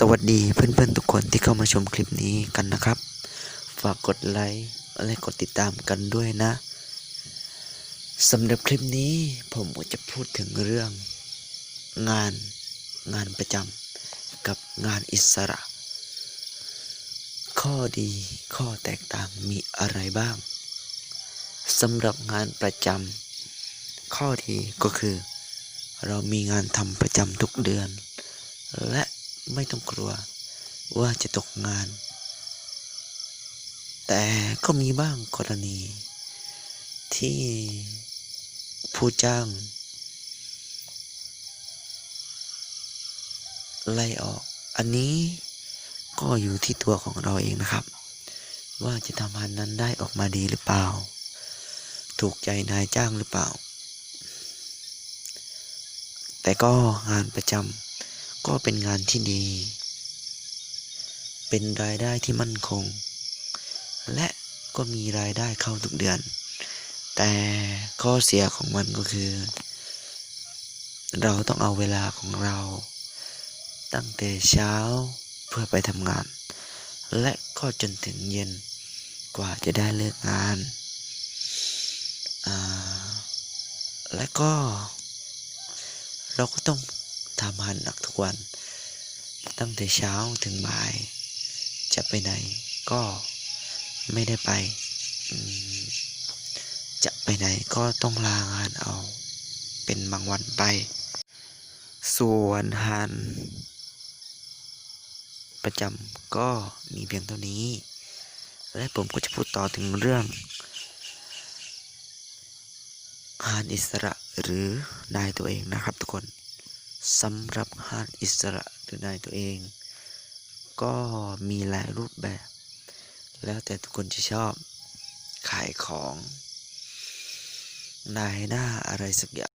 สวัสดีเพื่อนๆทุกคนที่เข้ามาชมคลิปนี้กันนะครับ ฝากกดไลค์และกดติดตามกันด้วยนะสำหรับคลิปนี้ผมจะพูดถึงเรื่อง งานงานประจำกับงานอิสระ ข้อดีข้อแตกต่างมีอะไรบ้างสำหรับงานประจำข้อดีก็คือ เรามีงานทำประจำทุกเดือน และ ไม่ต้องกลัวว่าจะตกงาน แต่ก็มีบ้างกรณี ที่ผู้จ้าง ไล่ออก อันนี้ก็อยู่ที่ตัวของเราเองนะครับ ว่าจะทำงานนั้นได้ออกมาดีหรือเปล่า ถูกใจนายจ้างหรือเปล่า แต่ก็งานประจำ ก็เป็นงานที่ดี เป็นรายได้ที่มั่นคง และก็มีรายได้เข้าทุกเดือน แต่ข้อเสียของมันก็คือ เราต้องเอาเวลาของเรา ตั้งแต่เช้าเพื่อไปทำงาน และก็จนถึงเย็นกว่าจะได้เลิกงานอ่าและก็เราก็ต้อง ทำงานหนักทุกวัน ตั้งแต่เช้าถึงบ่าย จะไปไหนก็ไม่ได้ไป จะไปไหนก็ต้องลางานเอา เป็นบางวันไป ส่วนงานประจำก็มีเพียงเท่านี้ และผมก็จะพูดต่อถึงเรื่องงานอิสระหรือนายตัวเองนะครับทุกคน สำหรับงานอิสระหรือนายตัวเอง ก็มีหลายรูปแบบ แล้วแต่ทุกคนจะชอบขายของนายหน้าอะไรสักอย่าง